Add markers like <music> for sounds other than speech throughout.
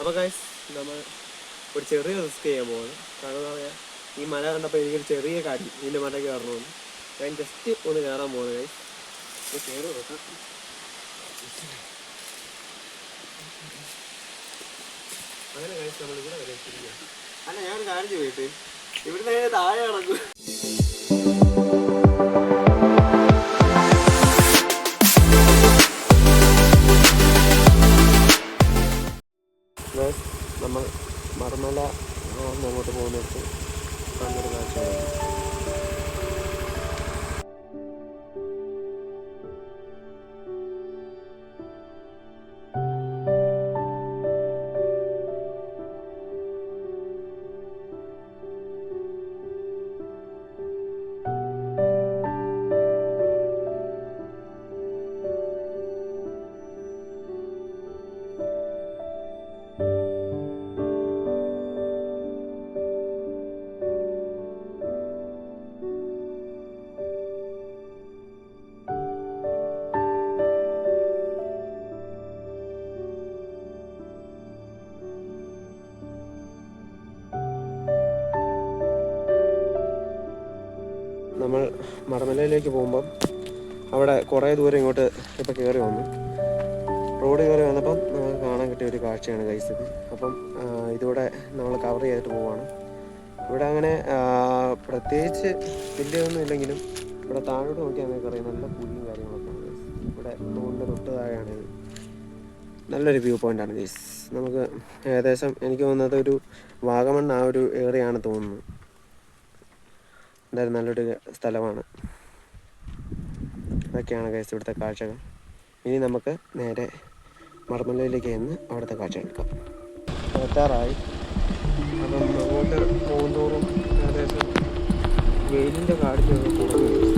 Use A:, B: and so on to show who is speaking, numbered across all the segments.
A: അപ്പോൾ ഗൈസ് നമ്മൾ ഒരു ചെറിയ റിസ്ക് ചെയ്യാൻ പോകുന്നു കാരണം എന്താ പറയുക ഈ മല കണ്ടപ്പോൾ എനിക്കൊരു ചെറിയ കാടി ഇതിന്റെ മല കയറണമെന്ന് ഞാൻ ജസ്റ്റ് ഒന്ന് കയറാൻ പോകുന്നു ഗൈസ് അങ്ങനെ ഗൈസ് നമ്മൾ ഇവിടെ വരെ എത്തിയിരിക്കുകയാണ്. അല്ല ഞാനൊരു കാര്യം ചെയ്തിട്ട് ഇവിടുന്ന് താഴെ കിടക്കും മറമലയിലേക്ക് പോകുമ്പം അവിടെ കുറേ ദൂരം ഇങ്ങോട്ട് ഇപ്പോൾ കയറി വന്നു. റോഡ് കയറി വന്നപ്പം നമുക്ക് കാണാൻ കിട്ടിയ ഒരു കാഴ്ചയാണ് കൈസ്ഥിതി അപ്പം ഇതിവിടെ നമ്മൾ കവർ ചെയ്തിട്ട് പോവാണ്. ഇവിടെ അങ്ങനെ പ്രത്യേകിച്ച് വലിയൊന്നും ഇല്ലെങ്കിലും ഇവിടെ താഴോട്ട് നോക്കിയാൽ നിങ്ങൾക്ക് അറിയാം നല്ല പുലിയും കാര്യങ്ങളൊക്കെ ആണ്. ഇവിടെ റോഡിന്റെ തൊട്ട് താഴെയാണ് ഇത്. നല്ലൊരു വ്യൂ പോയിന്റാണ് ഗൈസ് നമുക്ക് ഏകദേശം എനിക്ക് തോന്നുന്നത് ഒരു വാഗമൺ ആ ഒരു ഏറിയാണ് തോന്നുന്നത്. എന്തായാലും നല്ലൊരു സ്ഥലമാണ്. അതൊക്കെയാണ് ഗൈസ് ഇവിടുത്തെ കാഴ്ചകൾ. ഇനി നമുക്ക് നേരെ മർമലയിലേക്ക് ചെന്ന് അവിടുത്തെ കാഴ്ച എടുക്കാം. എത്താറായി. അപ്പം അങ്ങോട്ട് പോകുന്തോറും ഏകദേശം വെയിലിന്റെ കാടിലൊക്കെ കുറഞ്ഞു.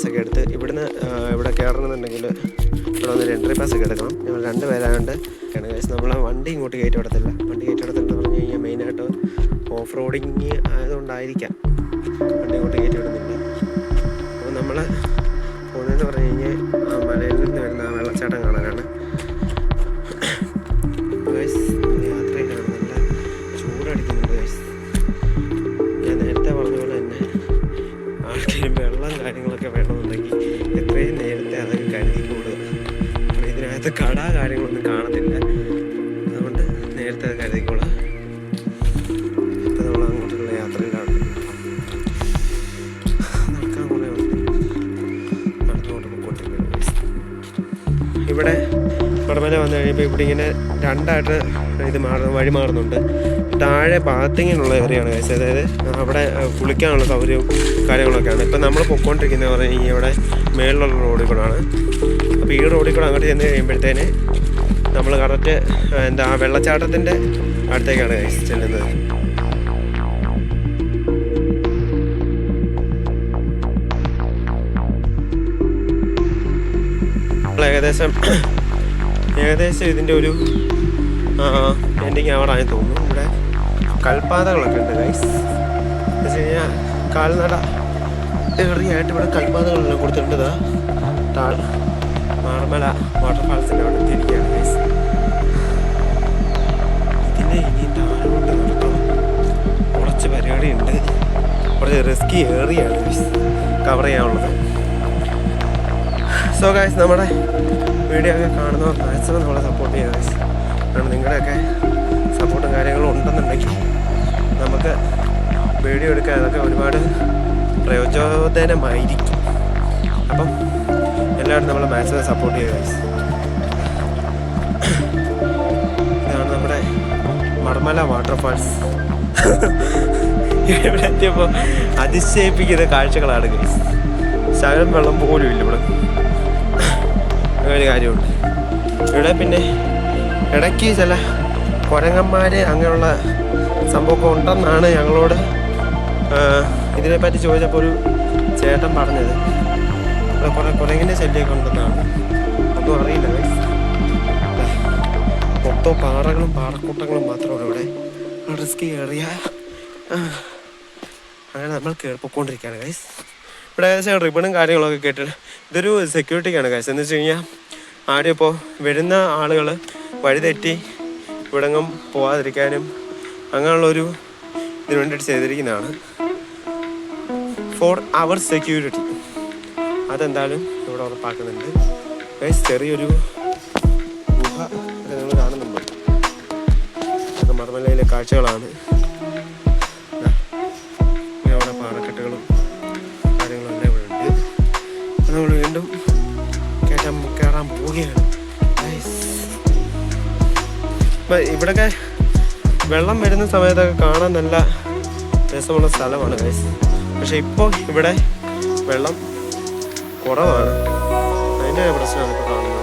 A: പാസ് ഒക്കെ എടുത്ത് ഇവിടുന്ന് ഇവിടെ കയറണമെന്നുണ്ടെങ്കിൽ ഇവിടെ വന്നൊരു എൻട്രി പാസ് ഒക്കെ എടുക്കണം ഞങ്ങൾ രണ്ട് പേരായതുകൊണ്ട് ഗൈസ് നമ്മൾ വണ്ടി ഇങ്ങോട്ട് കയറ്റി വിടത്തില്ല വണ്ടി കയറ്റി വിടത്തില്ലെന്ന് പറഞ്ഞു കഴിഞ്ഞാൽ മെയിനായിട്ട് ഓഫ് റോഡിങ് ആയതുകൊണ്ടായിരിക്കാം വണ്ടി ഇങ്ങോട്ട് കയറ്റി വിടുന്നില്ല അപ്പോൾ നമ്മൾ പോകുന്നതെന്ന് പറഞ്ഞു കഴിഞ്ഞാൽ മലയിൽ നിന്ന് വരുന്ന വെള്ളച്ചാട്ടം കാണാനാണ് ഇതിനകത്ത് കട കാര്യങ്ങളൊന്നും കാണുന്നില്ല. അതുകൊണ്ട് നേരത്തെ കരുതിക്കോളാം. നമ്മൾ അങ്ങോട്ടുള്ള യാത്രയിലാണ് കുറേ ഇവിടെ പുറമേലെ വന്നു കഴിയുമ്പോൾ ഇവിടെ ഇങ്ങനെ രണ്ടായിട്ട് ഇത് മാറുന്ന വഴി മാറുന്നുണ്ട്. താഴെ ബാത്തിങ്ങിനുള്ള ഏരിയയാണ് കഴിച്ചത് അതായത് അവിടെ കുളിക്കാനുള്ള സൗകര്യവും കാര്യങ്ങളൊക്കെയാണ്. ഇപ്പം നമ്മൾ പൊയ്ക്കൊണ്ടിരിക്കുന്നത് പറഞ്ഞു കഴിഞ്ഞാൽ ഇവിടെ മേളിലുള്ള റോഡിൽ കൂടാണ് ഈ റോഡിൽ കൂടെ അങ്ങോട്ട് ചെന്ന് കഴിയുമ്പോഴത്തേന് നമ്മൾ കറക്റ്റ് എന്താ വെള്ളച്ചാട്ടത്തിന്റെ അടുത്തേക്കാണ് ചെല്ലുന്നത്. ഏകദേശം ഏകദേശം ഇതിന്റെ ഒരു എൻഡിങ് ആവാറായി തോന്നുന്നു. ഇവിടെ കൽപ്പാതകളൊക്കെ ഉണ്ട് ഗൈസ് എന്ന് വെച്ച് കഴിഞ്ഞാൽ കാൽനട ഏറിയായിട്ട് ഇവിടെ കൽപ്പാതകളെല്ലാം കൊടുത്തിട്ടുണ്ട് താഴ് മാർമല വാട്ടർഫാൾസിന്റെ അവിടെ എത്തിയിരിക്കുകയാണ് ഗൈസ് ഇതിന്റെ ഇനി താഴോട്ട് നടത്തണം കുറച്ച് പരിപാടിയുണ്ട്. കുറച്ച് റിസ്കി ഏറിയാണ് ഗൈസ് കവർ ചെയ്യാനുള്ളത്. സോ ഗൈസ് നമ്മുടെ വീഡിയോ ഒക്കെ കാണുന്നവർ മാക്സിമം നമ്മളെ സപ്പോർട്ട് ചെയ്യുക ഗൈസ് കാരണം നിങ്ങളുടെയൊക്കെ സപ്പോർട്ടും കാര്യങ്ങളും ഉണ്ടെന്നുണ്ടെങ്കിൽ നമുക്ക് വീഡിയോ എടുക്കാൻ അതൊക്കെ ഒരുപാട് പ്രയോജനമായിരിക്കും. അപ്പം എല്ലാവരും നമ്മളെ മാച്ചിനെ സപ്പോർട്ട് ചെയ്യുക ഇതാണ് നമ്മുടെ മർമല വാട്ടർഫാൾസ് <laughs> ഇവിടെ എത്തിയപ്പോൾ അതിശയിപ്പിക്കുന്ന കാഴ്ചകളാണ് ഗൈസ് ശകലം വെള്ളം പോലും ഇല്ല ഇവിടെ. ഒരു കാര്യമുണ്ട്. ഇവിടെ പിന്നെ ഇടയ്ക്ക് ചില കുരങ്ങന്മാർ അങ്ങനെയുള്ള സംഭവമൊക്കെ ഉണ്ടെന്നാണ് ഞങ്ങളോട് ഇതിനെപ്പറ്റി ചോദിച്ചപ്പോൾ ഒരു ചേട്ടൻ പറഞ്ഞത്. ഇവിടെ കുറേ കുരങ്ങിന്റെ ശല്യമൊക്കെ ഉണ്ടെന്നാണ്. ഒന്നും അറിയില്ല മൊത്തം പാറകളും പാറക്കൂട്ടങ്ങളും മാത്രമാണ് ഇവിടെ. റിസ്ക് ഏറിയ അങ്ങനെ നമ്മൾ കേൾപ്പിക്കൊണ്ടിരിക്കുകയാണ് ഗൈസ് ഇവിടെ ഏകദേശം റിബണും കാര്യങ്ങളൊക്കെ കേട്ടിട്ട് ഇതൊരു സെക്യൂരിറ്റിക്കാണ് ഗൈസ് എന്ന് വെച്ച് കഴിഞ്ഞാൽ ആരും ഇപ്പോൾ വരുന്ന ആളുകൾ വഴിതെറ്റി ഇവിടെങ്ങും പോവാതിരിക്കാനും അങ്ങനെയുള്ളൊരു ഇതിനു വേണ്ടിയിട്ട് ചെയ്തിരിക്കുന്നതാണ്. ഫോർ അവർ സെക്യൂരിറ്റി അതെന്തായാലും ഇവിടെ ഉറപ്പാക്കുന്നുണ്ട്. ചെറിയൊരു ഗുഹ നിങ്ങൾ കാണുന്നുണ്ട്? അത് മർമലയിലെ കാഴ്ചകളാണ്. അവിടെ പാറക്കെട്ടുകളും കാര്യങ്ങളും എല്ലാം ഇവിടെ ഉണ്ട്. അപ്പോൾ നമ്മൾ വീണ്ടും കയറ്റാൻ കയറാൻ പോവുകയാണ്. ഇവിടെയൊക്കെ വെള്ളം വരുന്ന സമയത്തൊക്കെ കാണാൻ നല്ല രസമുള്ള സ്ഥലമാണ് ഗൈസ് പക്ഷെ ഇപ്പോൾ ഇവിടെ വെള്ളം കുറവാണ് അതിന്റെ പ്രശ്നമാണ് ഇപ്പോൾ കാണുന്നത്.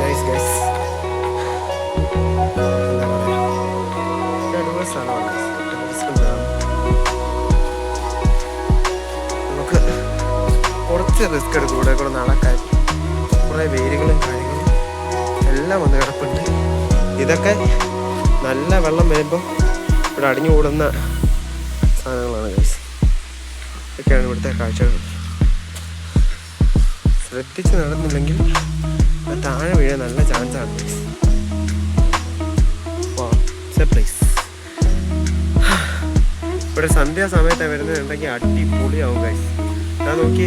A: Nice guys. എന്താ പറയാ? അടിപൊളി സ്ഥലമാണ്. നമുക്ക് കുറച്ച് റിസ്ക് എടുക്കും ഇവിടെ കൂടെ നടക്കാൻ. കുറേ വേരുകളും കാര്യങ്ങളും എല്ലാം വന്ന് കിടപ്പുണ്ട്. ഇതൊക്കെ നല്ല വെള്ളം വരുമ്പോൾ ഇവിടെ അടിഞ്ഞു കൂടുന്ന സാധനങ്ങളാണ് ഗൈസ് ഇതൊക്കെയാണ് ഇവിടുത്തെ കാഴ്ചകൾ. ശ്രദ്ധിച്ച് നടന്നില്ലെങ്കിൽ താഴെ വീഴാൻ നല്ല ചാൻസ് ആണ് ഗൈസ് പ്ലേസ് ഇവിടെ സന്ധ്യാസമയത്താണ് വരുന്നുണ്ടെങ്കിൽ അടിപൊളിയാവും ഗൈസ് ഞാൻ നോക്കി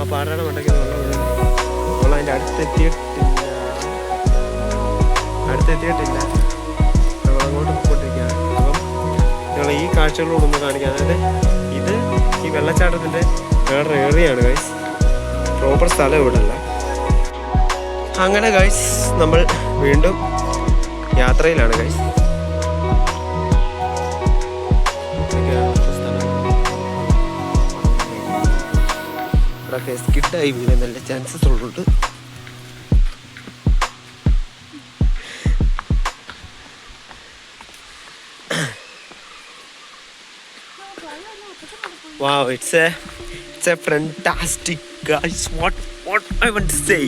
A: ആ പാറയുടെ മണ്ടയ്ക്ക് നമ്മൾ അതിന്റെ അടുത്തെത്തിയിട്ടില്ല. അടുത്തെത്തിയിട്ടില്ല. നമ്മൾ അങ്ങോട്ട് നിങ്ങൾ ഈ കാഴ്ചകളോട് ഒന്ന് കാണിക്കാം അതായത് ഇത് ഈ വെള്ളച്ചാട്ടത്തിന്റെ വേറൊരു ഏറിയാണ് ഗൈസ് പ്രോപ്പർ സ്ഥലം ഇവിടെ അല്ല അങ്ങനെ ഗൈസ് നമ്മൾ വീണ്ടും യാത്രയിലാണ് ഗൈസ് ഇവിടെ സ്കിഡായി വീഴാൻ നല്ല ചാൻസസ് ഉള്ളുണ്ട് Wow, it's a it's a fantastic guys. What what I want to say.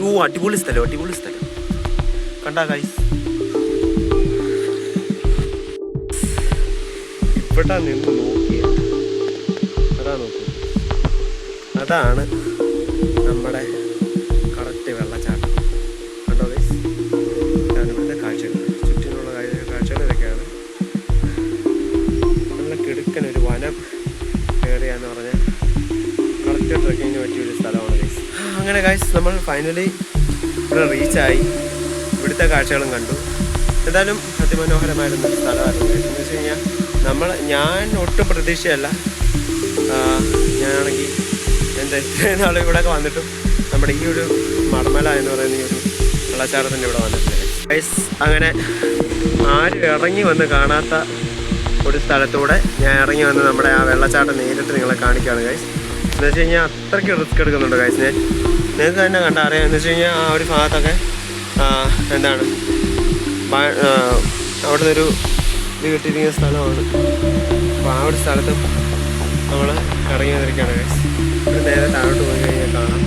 A: ഓ അടിപൊളി സ്ഥലം അടിപൊളി സ്ഥലം കണ്ട ഗൈസ് ഇപ്പോഴാ നിന്ന് നോക്കിയ അതാ നോക്കി അതാണ് നമ്മുടെ അങ്ങനെ ഗൈസ് നമ്മൾ ഫൈനലി ഇവിടെ റീച്ചായി ഇവിടുത്തെ കാഴ്ചകളും കണ്ടു. എന്തായാലും അതിമനോഹരമായിരുന്ന ഒരു സ്ഥലമായിരുന്നു. എന്ന് വെച്ച് കഴിഞ്ഞാൽ നമ്മൾ ഞാൻ ഒട്ടും പ്രതീക്ഷയല്ല. ഞാനാണെങ്കിൽ എന്റെ ഇത്രയും നാൾ ഇവിടെയൊക്കെ വന്നിട്ടും നമ്മുടെ ഈ ഒരു മടമല എന്ന് പറയുന്ന ഈ ഒരു വെള്ളച്ചാട്ടത്തിന്റെ ഇവിടെ വന്നിട്ടുണ്ട് ഗൈസ് അങ്ങനെ ആരും ഇറങ്ങി വന്ന് കാണാത്ത ഒരു സ്ഥലത്തൂടെ ഞാൻ ഇറങ്ങി വന്ന് നമ്മുടെ ആ വെള്ളച്ചാട്ടം നേരിട്ട് നിങ്ങളെ കാണിക്കുകയാണ് ഗൈസ് എന്ന് വെച്ച് കഴിഞ്ഞാൽ അത്രയ്ക്ക് റിസ്ക് എടുക്കുന്നുണ്ട് ഗൈസ് ഞാൻ നിങ്ങൾക്ക് തന്നെ കണ്ട അറിയാം. എന്ന് വെച്ച് കഴിഞ്ഞാൽ ആ ഒരു ഭാഗത്തൊക്കെ എന്താണ് അവിടെ നിന്നൊരു ഇത് കിട്ടിയിരിക്കുന്ന സ്ഥലമാണ്. അപ്പോൾ ആ ഒരു സ്ഥലത്ത് നമ്മൾ ഇറങ്ങി വന്നിരിക്കുകയാണ് ഒരു നേരെ താഴോട്ട് പോയി കഴിഞ്ഞാൽ കാണാം.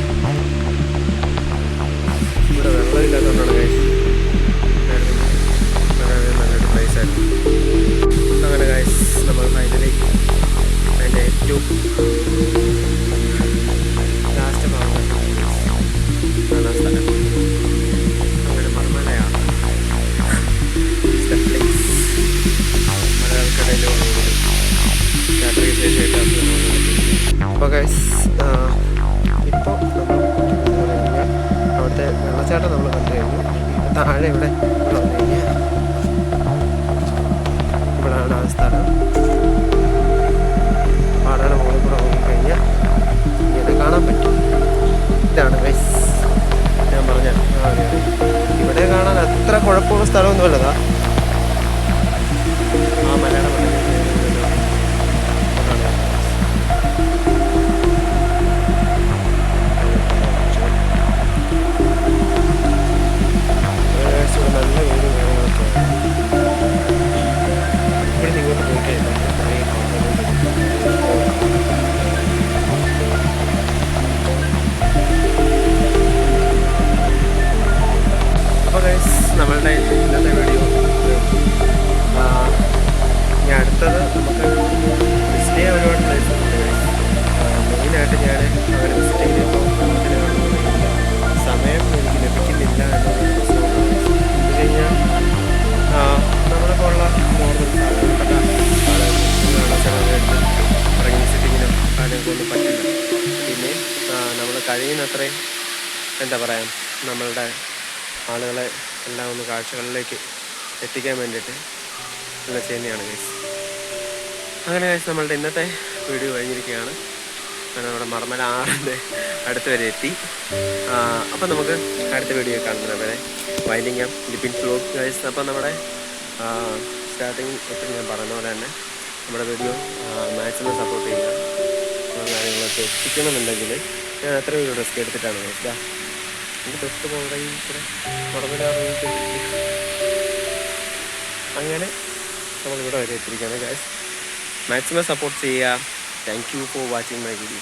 A: താഴെ ഇവിടെ ഇവിടെ വന്നു കഴിഞ്ഞാൽ ഇവിടെയാണ് ആ സ്ഥലം. പാറയുടെ മുകളിൽ കൂടെ പോയി ഇങ്ങനെ കാണാൻ പറ്റും. ഇതാണ് ഗൈസ് ഞാൻ പറഞ്ഞ. ഇവിടെ കാണാൻ അത്ര കുഴപ്പമുള്ള സ്ഥലമൊന്നുമല്ലതാ പറയുക നമ്മളുടെ ആളുകളെ എല്ലാം ഒന്ന് കാഴ്ചകളിലേക്ക് എത്തിക്കാൻ വേണ്ടിയിട്ട് ഉള്ള ചെയ്യുന്നതാണ് ഗൈസ് അങ്ങനെ ഗൈസ് നമ്മളുടെ ഇന്നത്തെ വീഡിയോ കഴിഞ്ഞിരിക്കുകയാണ്. അങ്ങനെ നമ്മുടെ മർമ്മല ആറിന്റെ അടുത്ത് വരെ എത്തി. അപ്പം നമുക്ക് അടുത്ത വീഡിയോ കാണുന്നത് വരെ. Winding Lipin Lippin flow guys അപ്പം നമ്മുടെ സ്റ്റാർട്ടിങ് ഒത്തിരി ഞാൻ പറഞ്ഞ പോലെ തന്നെ നമ്മുടെ വീഡിയോ മാക്സിമം സപ്പോർട്ട് ചെയ്യുക. കാര്യങ്ങളൊക്കെ എത്തിക്കണമെന്നുണ്ടെങ്കിൽ ഞാൻ അത്ര ഒരു റിസ്ക് എടുത്തിട്ടാണ് guys. മറന്നിടാറുണ്ട് അങ്ങനെ നമ്മളിവിടെ വരെ എത്തിയിരിക്കുകയാണ് ഗായ്സ് മാക്സിമം സപ്പോർട്ട് ചെയ്യുക. Thank you for watching my video